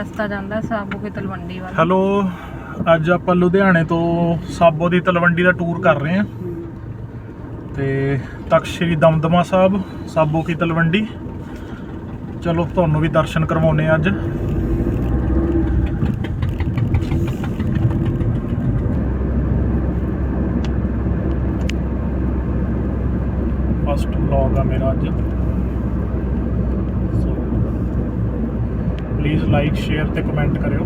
ਰਸਤਾ ਜਾਂਦਾ ਸਾਬੂ ਕੇ ਤਲਵੰਡੀ ਵੱਲ। ਹੈਲੋ, ਅੱਜ ਆਪਾਂ ਲੁਧਿਆਣੇ ਤੋਂ ਸਾਬੋ ਦੀ ਤਲਵੰਡੀ ਦਾ ਟੂਰ ਕਰ ਰਹੇ ਹਾਂ। ਤੇ ਤਖਤ ਸ੍ਰੀ ਦਮਦਮਾ ਸਾਹਿਬ, ਸਾਬੋ ਕੀ ਤਲਵੰਡੀ। ਚਲੋ, ਤੁਹਾਨੂੰ ਵੀ ਦਰਸ਼ਨ ਕਰਵਾਉਨੇ ਆ ਅੱਜ। ਫਸਟ ਵਲੌਗ ਆ ਮੇਰਾ ਅੱਜ ਸੋ ਪਲੀਜ਼ ਲਾਈਕ ਸ਼ੇਅਰ ਤੇ ਕਮੈਂਟ ਕਰਿਓ।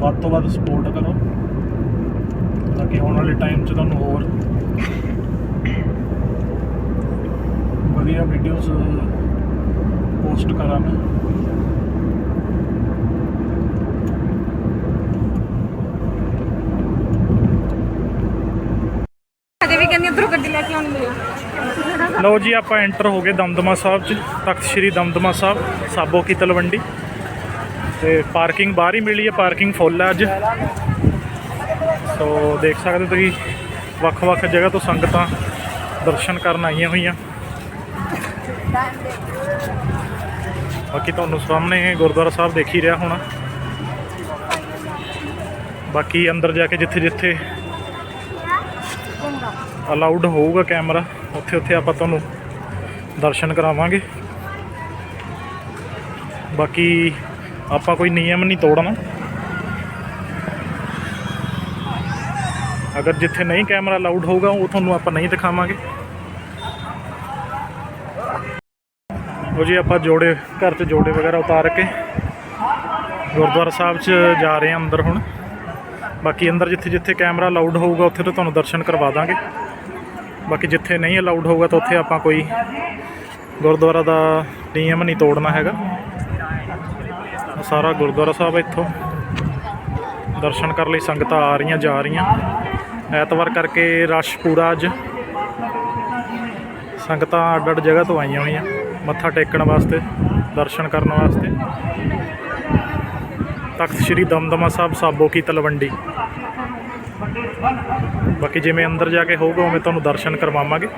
ਵੱਧ ਤੋਂ ਵੱਧ ਸਪੋਰਟ ਕਰੋ। ਤਾਂ ਕਿ ਆਉਣ ਵਾਲੇ ਟਾਈਮ 'ਚ ਤੁਹਾਨੂੰ ਹੋਰ ਵਧੀਆ ਵੀਡੀਓਜ਼ ਪੋਸਟ ਕਰਾਂ ਮੈਂ ਅਜੇ ਵੀ ਕਹਿੰਦੀ ਉਧਰੋਂ ਗੱਡੀ ਲੈ ਕੇ ਆਉਣੀ ਮੇਰੀ ਲਓ ਜੀ, ਆਪਾਂ ਐਂਟਰ ਹੋ ਗਏ ਦਮਦਮਾ ਸਾਹਿਬ 'ਚ। ਤਖਤ ਸ੍ਰੀ ਦਮਦਮਾ ਸਾਹਿਬ, ਸਾਬੋ ਕੀ ਤਲਵੰਡੀ। ਤੇ ਪਾਰਕਿੰਗ ਬਾਹਰ ਹੀ ਮਿਲੀ ਹੈ ਪਾਰਕਿੰਗ ਫੁੱਲ ਹੈ ਅੱਜ। ਸੋ ਦੇਖ ਸਕਦੇ ਹੋ ਤੁਸੀਂ ਵੱਖ-ਵੱਖ ਜਗ੍ਹਾ ਤੋਂ ਸੰਗਤਾਂ ਦਰਸ਼ਨ ਕਰਨ ਆਈਆਂ ਹੋਈਆਂ। ਬਾਕੀ ਤੁਹਾਨੂੰ ਸਾਹਮਣੇ ਗੁਰਦੁਆਰਾ ਸਾਹਿਬ ਦੇਖ ਹੀ ਰਿਹਾ ਹੋਣਾ। ਬਾਕੀ ਅੰਦਰ ਜਾ ਕੇ ਜਿੱਥੇ ਜਿੱਥੇ ਅਲਾਉਡ ਹੋਊਗਾ ਕੈਮਰਾ, ਉੱਥੇ ਉੱਥੇ ਆਪਾਂ ਤੁਹਾਨੂੰ ਦਰਸ਼ਨ ਕਰਾਵਾਂਗੇ। ਬਾਕੀ ਆਪਾਂ ਕੋਈ ਨਿਯਮ ਨਹੀਂ ਤੋੜਨਾ। ਅਗਰ ਜਿੱਥੇ ਨਹੀਂ ਕੈਮਰਾ ਅਲਾਉਡ ਹੋਊਗਾ, ਉਹ ਤੁਹਾਨੂੰ ਆਪਾਂ ਨਹੀਂ ਦਿਖਾਵਾਂਗੇ। ਉਹ ਜੀ, ਆਪਾਂ ਜੋੜੇ ਘਰ 'ਚ ਜੋੜੇ ਵਗੈਰਾ ਉਤਾਰ ਕੇ ਗੁਰਦੁਆਰਾ ਸਾਹਿਬ 'ਚ ਜਾ ਰਹੇ ਹਾਂ ਅੰਦਰ ਹੁਣ। ਬਾਕੀ ਅੰਦਰ ਜਿੱਥੇ ਜਿੱਥੇ ਕੈਮਰਾ ਅਲਾਉਡ ਹੋਊਗਾ, ਉੱਥੇ ਤੋਂ ਤੁਹਾਨੂੰ ਦਰਸ਼ਨ ਕਰਵਾ ਦਾਂਗੇ। ਬਾਕੀ ਜਿੱਥੇ ਨਹੀਂ ਅਲਾਉਡ ਹੋਊਗਾ ਤਾਂ ਉੱਥੇ ਆਪਾਂ ਕੋਈ ਗੁਰਦੁਆਰਾ ਦਾ ਨਿਯਮ ਨਹੀਂ ਤੋੜਨਾ ਹੈਗਾ। ਸਾਰਾ ਗੁਰਦੁਆਰਾ ਸਾਹਿਬ ਇੱਥੋਂ ਦਰਸ਼ਨ ਕਰਨ ਲਈ, ਸੰਗਤਾਂ ਆ ਰਹੀਆਂ, ਜਾ ਰਹੀਆਂ। ਐਤਵਾਰ ਕਰਕੇ ਰਸ਼ ਪੂਰਾ ਅੱਜ। ਸੰਗਤਾਂ ਅੱਡ ਅੱਡ ਜਗ੍ਹਾ ਤੋਂ ਆਈਆਂ ਹੋਈਆਂ, ਮੱਥਾ ਟੇਕਣ ਵਾਸਤੇ, ਦਰਸ਼ਨ ਕਰਨ ਵਾਸਤੇ। ਤਖਤ ਸ੍ਰੀ ਦਮਦਮਾ ਸਾਹਿਬ, ਸਾਬੋ ਕੀ ਤਲਵੰਡੀ। ਬਾਕੀ ਜਿਵੇਂ ਅੰਦਰ ਜਾ ਕੇ ਹੋਊਗਾ ਉਵੇਂ ਤੁਹਾਨੂੰ ਦਰਸ਼ਨ ਕਰਵਾਵਾਂਗੇ।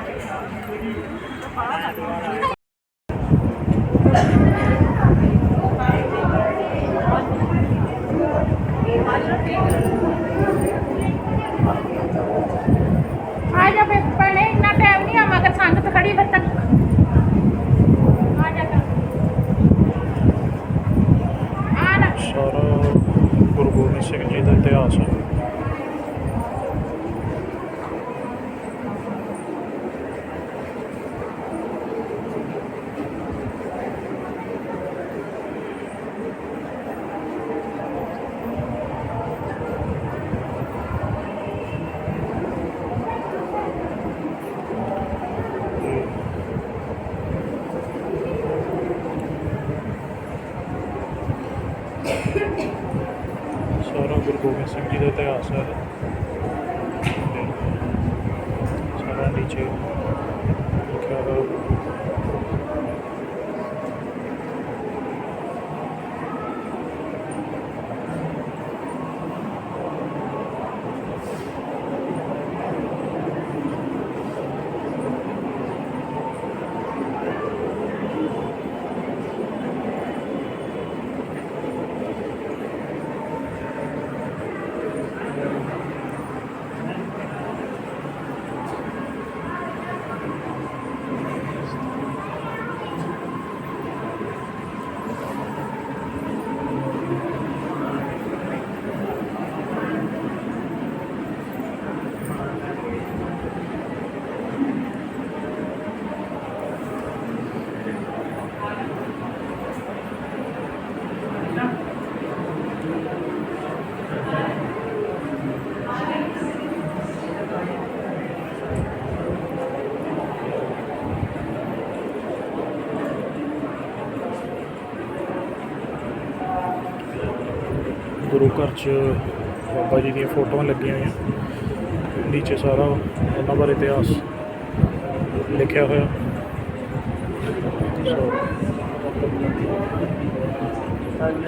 ਗੁਰੂ ਘਰ 'ਚ ਬਾਬਾ ਜੀ ਦੀਆਂ ਫੋਟੋਆਂ ਲੱਗੀਆਂ ਹੋਈਆਂ। ਨੀਚੇ ਸਾਰਾ ਉਹਨਾਂ ਬਾਰੇ ਇਤਿਹਾਸ ਲਿਖਿਆ ਹੋਇਆ। ਸੋ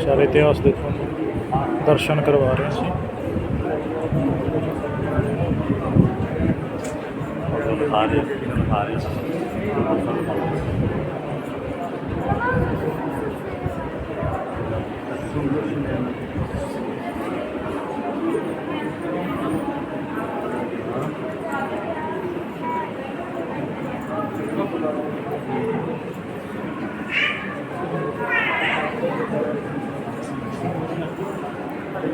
ਸਾਰੇ ਇਤਿਹਾਸ ਦੇ ਤੁਹਾਨੂੰ ਦਰਸ਼ਨ ਕਰਵਾ ਰਹੇ ਸੀ ਹਾਰੇ ਹਾਰੇ ਸ਼੍ਰੀ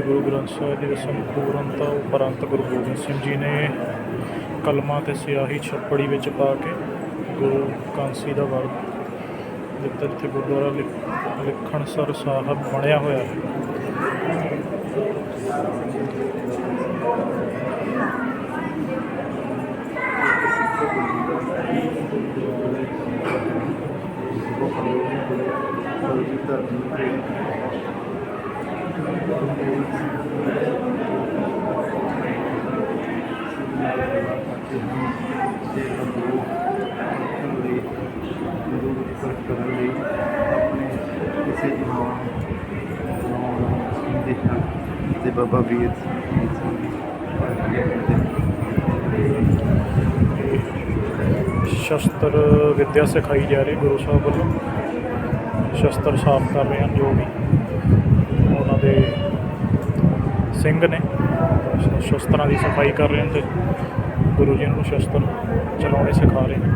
ਗੁਰੂ ਗ੍ਰੰਥ ਸਾਹਿਬ ਜੀ ਦੇ ਸੰਪੂਰਨਤਾ ਉਪਰੰਤ ਗੁਰੂ ਗੋਬਿੰਦ ਸਿੰਘ ਜੀ ਨੇ ਕਲਮਾਂ ਤੇ ਸਿਆਹੀ ਛੱਪੜੀ ਵਿੱਚ ਪਾ ਕੇ ਗੁਰੂ ਕਾਂਸੀ ਦਾ ਵਰ ਦਿੱਤਾ, ਜਿੱਥੇ ਗੁਰਦੁਆਰਾ ਲਿਖਣ ਸਰ ਸਾਹਿਬ ਬਣਿਆ ਹੋਇਆ ਹੈ। ਤੇ ਬਾਬਾ ਵੀਰ ਸ਼ਸਤਰ ਵਿੱਦਿਆ ਸਿਖਾਈ ਜਾ ਰਹੀ ਗੁਰੂ ਸਾਹਿਬ ਵੱਲੋਂ। ਸ਼ਸਤਰ ਸਾਫ਼ ਕਰ ਰਹੇ ਹਨ, ਜੋ ਵੀ ਉਹਨਾਂ ਦੇ ਸਿੰਘ ਨੇ। ਸ਼ਸਤਰਾਂ ਦੀ ਸਫ਼ਾਈ ਕਰ ਰਹੇ ਹਨ ਤੇ ਗੁਰੂ ਜੀ ਨੂੰ ਸ਼ਸਤਰ ਚਲਾਉਣੇ ਸਿਖਾ ਰਹੇ ਨੇ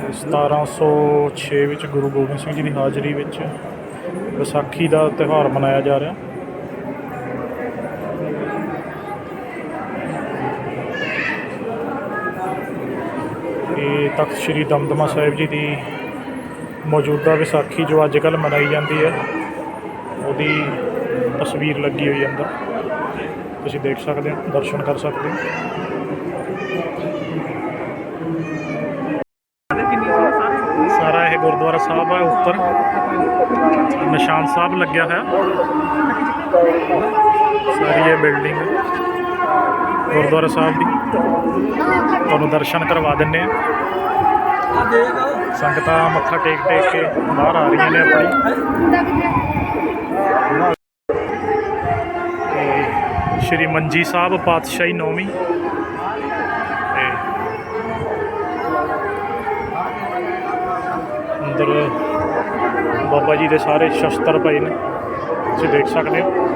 ਤੇ 1706 ਵਿੱਚ ਗੁਰੂ ਗੋਬਿੰਦ ਸਿੰਘ ਜੀ ਦੀ ਹਾਜ਼ਰੀ ਵਿੱਚ ਵਿਸਾਖੀ ਦਾ ਤਿਉਹਾਰ ਮਨਾਇਆ ਜਾ ਰਿਹਾ ਇਹ ਤਖਤ ਸ੍ਰੀ ਦਮਦਮਾ ਸਾਹਿਬ ਜੀ ਦੀ ਮੌਜੂਦਾ ਵਿਸਾਖੀ ਜੋ ਅੱਜ ਕੱਲ੍ਹ ਮਨਾਈ ਜਾਂਦੀ ਹੈ, ਉਹਦੀ ਤਸਵੀਰ ਲੱਗੀ ਹੋਈ ਹੈ ਅੰਦਰ। ਤੁਸੀਂ ਦੇਖ ਸਕਦੇ ਹੋ, ਦਰਸ਼ਨ ਕਰ ਸਕਦੇ ਹੋ। ਸਾਰਾ ਇਹ ਗੁਰਦੁਆਰਾ ਸਾਹਿਬ ਹੈ, ਉੱਪਰ ਨਿਸ਼ਾਨ ਸਾਹਿਬ ਲੱਗਿਆ ਹੋਇਆ। ਸਾਰੀ ਇਹ ਬਿਲਡਿੰਗ ਗੁਰਦੁਆਰਾ ਸਾਹਿਬ ਦੀ। ਤੁਹਾਨੂੰ ਦਰਸ਼ਨ ਕਰਵਾ ਦਿੰਨੇ ਆ ਸੰਗਤਾਂ ਮੱਥਾ ਟੇਕ ਟੇਕ ਕੇ ਬਾਹਰ ਆ ਰਹੀਆਂ ਨੇ ਆਪਣੀ। ਤੇ ਸ਼੍ਰੀ ਮੰਜੀ ਸਾਹਿਬ ਪਾਤਸ਼ਾਹੀ ਨੌਵੀਂ। ਤੇ ਅੰਦਰ ਬਾਬਾ ਜੀ ਦੇ ਸਾਰੇ ਸ਼ਸਤਰ ਪਏ ਨੇ। ਤੁਸੀਂ ਦੇਖ ਸਕਦੇ ਹੋ।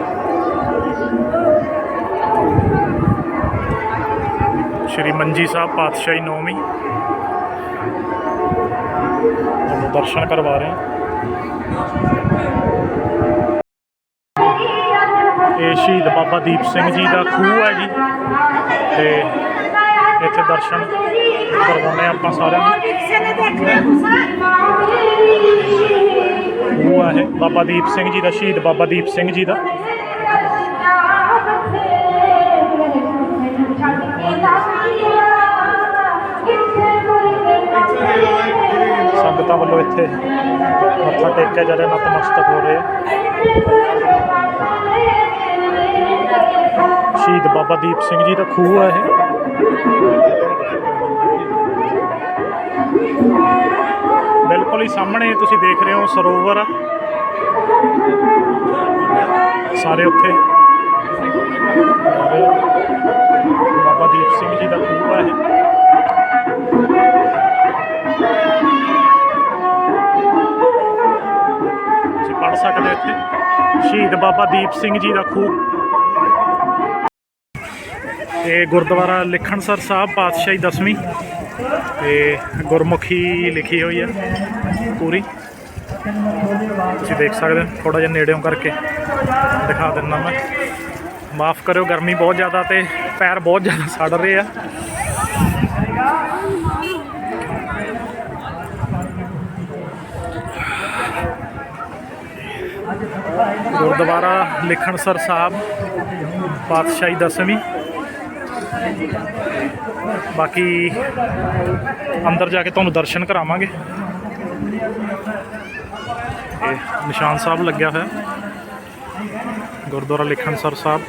ਸ਼੍ਰੀ ਮੰਜੀ ਸਾਹਿਬ ਪਾਤਸ਼ਾਹੀ ਨੌਵੀਂ। ਤੁਹਾਨੂੰ ਦਰਸ਼ਨ ਕਰਵਾ ਰਹੇ ਹਾਂ। ਇਹ ਸ਼ਹੀਦ ਬਾਬਾ ਦੀਪ ਸਿੰਘ ਜੀ ਦਾ ਖੂਹ ਹੈ ਜੀ। ਤੇ ਇੱਥੇ ਦਰਸ਼ਨ ਕਰਵਾਉਣੇ ਆਪਾਂ ਸਾਰਿਆਂ ਨੂੰ। ਖੂਹ ਹੈ ਇਹ, ਬਾਬਾ ਦੀਪ ਸਿੰਘ ਜੀ ਦਾ, ਸ਼ਹੀਦ ਬਾਬਾ ਦੀਪ ਸਿੰਘ ਜੀ ਦਾ। ਵੱਲੋਂ ਇੱਥੇ ਮੱਥਾ ਟੇਕਿਆ ਜਾ ਰਿਹਾ ਨਤਮਸਤਕ ਹੋ ਰਹੇ। ਆ ਸ਼ਹੀਦ ਬਾਬਾ ਦੀਪ ਸਿੰਘ ਜੀ ਦਾ ਖੂਹ ਹੈ ਇਹ। ਬਿਲਕੁਲ ਹੀ ਸਾਹਮਣੇ ਤੁਸੀਂ ਦੇਖ ਰਹੇ ਹੋ ਸਰੋਵਰ ਸਾਰੇ ਉੱਥੇ ਬਾਬਾ ਦੀਪ ਸਿੰਘ ਜੀ ਦਾ ਖੂਹ। ਇਹ ਗੁਰਦੁਆਰਾ ਲਿਖਣਸਰ ਸਾਹਿਬ ਪਾਤਸ਼ਾਹੀ ਦਸਵੀਂ। ਤੇ ਗੁਰਮੁਖੀ ਲਿਖੀ ਹੋਈ ਹੈ ਪੂਰੀ। ਤੁਸੀਂ ਦੇਖ ਸਕਦੇ ਹੋ ਥੋੜਾ ਜਿਹਾ ਨੇੜਿਓਂ ਕਰਕੇ ਦਿਖਾ ਦਿੰਦਾ ਮੈਂ। ਮਾਫ ਕਰਿਓ, ਗਰਮੀ ਬਹੁਤ ਜ਼ਿਆਦਾ ਤੇ ਪੈਰ ਬਹੁਤ ਜ਼ਿਆਦਾ ਸੜ ਰਹੇ ਆ। ਗੁਰਦੁਆਰਾ ਲਿਖਣਸਰ ਸਾਹਿਬ ਪਾਤਸ਼ਾਹੀ ਦਸਵੀਂ। ਬਾਕੀ ਅੰਦਰ ਜਾ ਕੇ ਤੁਹਾਨੂੰ ਦਰਸ਼ਨ ਕਰਾਵਾਂਗੇ। ਇਹ ਨਿਸ਼ਾਨ ਸਾਹਿਬ ਲੱਗਿਆ ਹੋਇਆ। ਗੁਰਦੁਆਰਾ ਲਿਖਣਸਰ ਸਾਹਿਬ।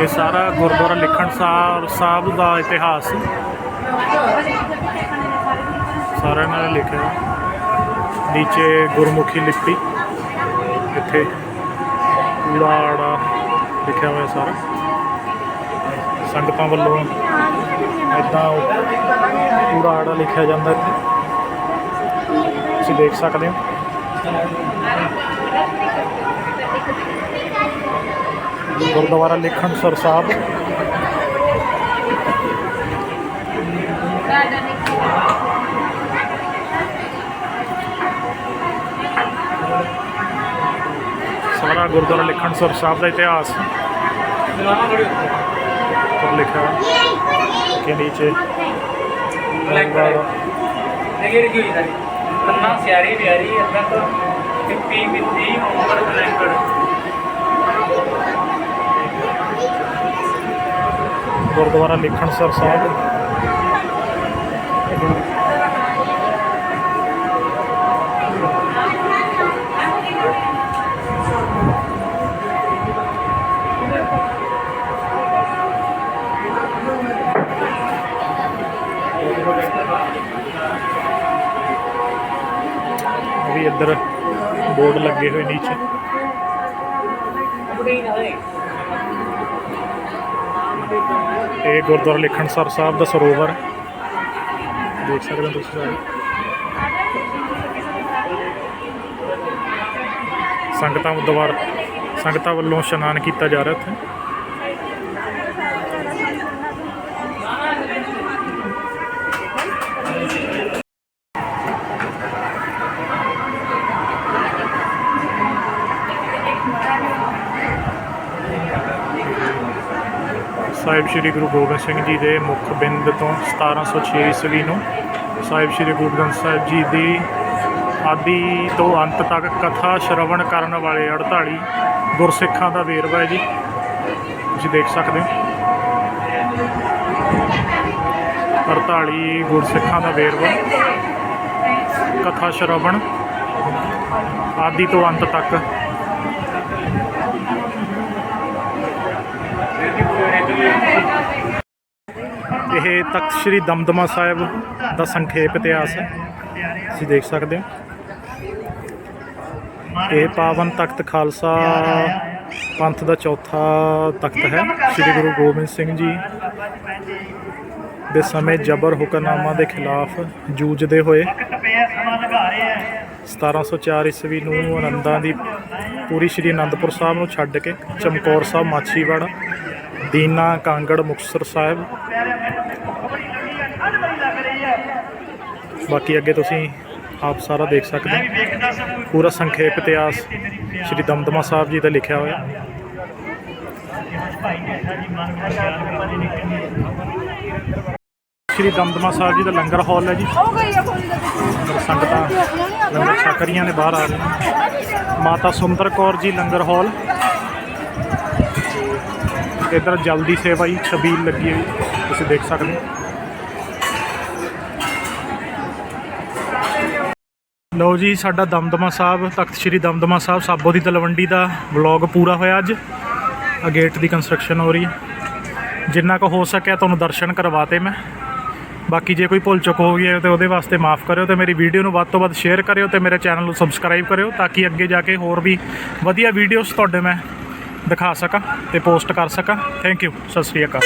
ਇਹ ਸਾਰਾ ਗੁਰਦੁਆਰਾ ਲਿਖਣ ਸਾਹਿਬ ਦਾ ਇਤਿਹਾਸ। ਸਾਰਿਆਂ ਨੇ ਲਿਖਿਆ। ਨੀਚੇ ਗੁਰਮੁਖੀ ਲਿਪੀ। ਇੱਥੇ ਕੂੜਾ ਆੜਾ ਲਿਖਿਆ ਹੋਇਆ ਸਾਰਾ। ਸੰਗਤਾਂ ਵੱਲੋਂ ਇਦਾਂ ਕੂੜਾ ਆੜਾ ਲਿਖਿਆ ਜਾਂਦਾ ਇੱਥੇ। ਤੁਸੀਂ ਦੇਖ ਸਕਦੇ ਹੋ। ਗੁਰਦੁਆਰਾ ਲਿਖਣਸਰ ਸਾਹਿਬ। ਸਾਰਾ ਗੁਰਦੁਆਰਾ ਲਿਖਣਸਰ ਸਾਹਿਬ ਦਾ ਇਤਿਹਾਸ। ਉੱਪਰ ਲਿਖਿਆ ਹੈ ਨੀਚੇ। ਨਗਰ ਕੀ ਹੋਈ ਸਾਰੀ। ਤੰਨਾ ਸਿਆਰੀ, ਪਿਆਰੀ ਅੱਧਾ ਤੋਂ ਪਿੱਪੀ ਬਿੱਤੀ ਉਮਰ ਬਲੈਂਕੜ। ਗੁਰਦੁਆਰਾ ਲਿਖਣਸਰ ਸਾਹਿਬ। ਵੀ ਇੱਧਰ ਬੋਰਡ ਲੱਗੇ ਹੋਏ ਨੀਚੇ। ਇਹ ਗੁਰਦੁਆਰਾ ਲਿਖਣਸਰ ਸਾਹਿਬ ਦਾ ਸਰੋਵਰ ਹੈ। ਦੇਖ ਸਕਦੇ ਹੋ ਤੁਸੀਂ ਸਾਰੇ ਸੰਗਤਾਂ ਦੁਆਰ ਸੰਗਤਾਂ ਵੱਲੋਂ ਇਸ਼ਨਾਨ ਕੀਤਾ ਜਾ ਰਿਹਾ ਇੱਥੇ ਸਾਹਿਬ ਸ੍ਰੀ ਗੁਰੂ ਗੋਬਿੰਦ ਸਿੰਘ ਜੀ ਦੇ ਮੁੱਖ ਬਿੰਦ ਤੋਂ 1706 ਈਸਵੀ ਨੂੰ ਸਾਹਿਬ ਸ੍ਰੀ ਗੁਰੂ ਗ੍ਰੰਥ ਸਾਹਿਬ ਜੀ ਦੀ ਆਦਿ ਤੋਂ ਅੰਤ ਤੱਕ ਕਥਾ ਸ਼ਰਵਣ ਕਰਨ ਵਾਲੇ 48 ਗੁਰਸਿੱਖਾਂ ਦਾ ਵੇਰਵਾ ਹੈ ਜੀ। ਤੁਸੀਂ ਦੇਖ ਸਕਦੇ ਹੋ। 48 ਗੁਰਸਿੱਖਾਂ ਦਾ ਵੇਰਵਾ। ਕਥਾ ਸ਼ਰਵਣ ਆਦਿ ਤੋਂ ਅੰਤ ਤੱਕ। ਇਹ ਤਖਤ ਸ੍ਰੀ ਦਮਦਮਾ ਸਾਹਿਬ ਦਾ ਸੰਖੇਪ ਇਤਿਹਾਸ ਹੈ। ਤੁਸੀਂ ਦੇਖ ਸਕਦੇ ਹੋ। ਇਹ ਪਾਵਨ ਤਖਤ ਖਾਲਸਾ ਪੰਥ ਦਾ ਚੌਥਾ ਤਖਤ ਹੈ। ਸ੍ਰੀ ਗੁਰੂ ਗੋਬਿੰਦ ਸਿੰਘ ਜੀ ਦੇ ਸਮੇਂ ਜਬਰ ਹੁਕਮਨਾਮਾ ਦੇ ਖਿਲਾਫ ਜੂਝਦੇ ਹੋਏ 1704 ਈਸਵੀ ਨੂੰ ਆਨੰਦਾਂ ਦੀ ਪੂਰੀ ਸ੍ਰੀ ਅਨੰਦਪੁਰ ਸਾਹਿਬ ਨੂੰ ਛੱਡ ਕੇ ਚਮਕੌਰ ਸਾਹਿਬ, ਮਾਛੀਵਾੜਾ ਦੀਨਾ ਕਾਂਗੜ ਮੁਕਤਸਰ ਸਾਹਿਬ। ਬਾਕੀ ਅੱਗੇ ਤੁਸੀਂ ਆਪ ਸਾਰਾ ਦੇਖ ਸਕਦੇ ਹੋ। ਪੂਰਾ ਸੰਖੇਪ ਇਤਿਹਾਸ ਸ਼੍ਰੀ ਦਮਦਮਾ ਸਾਹਿਬ ਜੀ ਦਾ ਲਿਖਿਆ ਹੋਇਆ। ਸ਼੍ਰੀ ਦਮਦਮਾ ਸਾਹਿਬ ਜੀ ਦਾ ਲੰਗਰ ਹਾਲ ਹੈ ਜੀ। ਸੰਗਤਾਂ, ਲੰਗਰ ਛਕ ਰਹੀਆਂ ਨੇ ਬਾਹਰ ਆ ਰਹੀਆਂ ਮਾਤਾ ਸੁੰਦਰ ਕੌਰ ਜੀ ਲੰਗਰ ਹਾਲ। ਇਧਰ ਜਲਦੀ ਸੇਵਾ ਹੀ ਛਬੀਲ ਲੱਗੀ ਹੋਈ, ਤੁਸੀਂ ਦੇਖ ਸਕਦੇ ਹੋ। ਲਓ ਜੀ, ਸਾਡਾ ਦਮਦਮਾ ਸਾਹਿਬ, ਤਖਤ ਸ੍ਰੀ ਦਮਦਮਾ ਸਾਹਿਬ, ਸਾਬੋ ਦੀ ਤਲਵੰਡੀ ਦਾ ਵਲੌਗ ਪੂਰਾ ਹੋਇਆ ਅੱਜ। ਆ ਗੇਟ ਦੀ ਕੰਸਟਰਕਸ਼ਨ ਹੋ ਰਹੀ ਹੈ। ਜਿੰਨਾ ਕੁ ਹੋ ਸਕਿਆ ਤੁਹਾਨੂੰ ਦਰਸ਼ਨ ਕਰਵਾਤੇ ਮੈਂ। ਬਾਕੀ ਜੇ ਕੋਈ ਭੁੱਲ ਚੁੱਕ ਹੋ ਗਈ ਹੈ ਤੇ ਉਹਦੇ ਵਾਸਤੇ ਮਾਫ ਕਰਿਓ ਤੇ ਮੇਰੀ ਵੀਡੀਓ ਨੂੰ ਵੱਧ ਤੋਂ ਵੱਧ ਸ਼ੇਅਰ ਕਰਿਓ ਤੇ ਮੇਰੇ ਚੈਨਲ ਨੂੰ ਸਬਸਕ੍ਰਾਈਬ ਕਰਿਓ ਤਾਂ ਕਿ ਅੱਗੇ ਜਾ ਕੇ ਹੋਰ ਵੀ ਵਧੀਆ ਵੀਡੀਓਜ਼ ਤੁਹਾਡੇ ਮੈਂ ਦਿਖਾ ਸਕਾਂ ਤੇ ਪੋਸਟ ਕਰ ਸਕਾਂ। ਥੈਂਕ ਯੂ ਸਤਿ ਸ਼੍ਰੀ ਅਕਾਲ।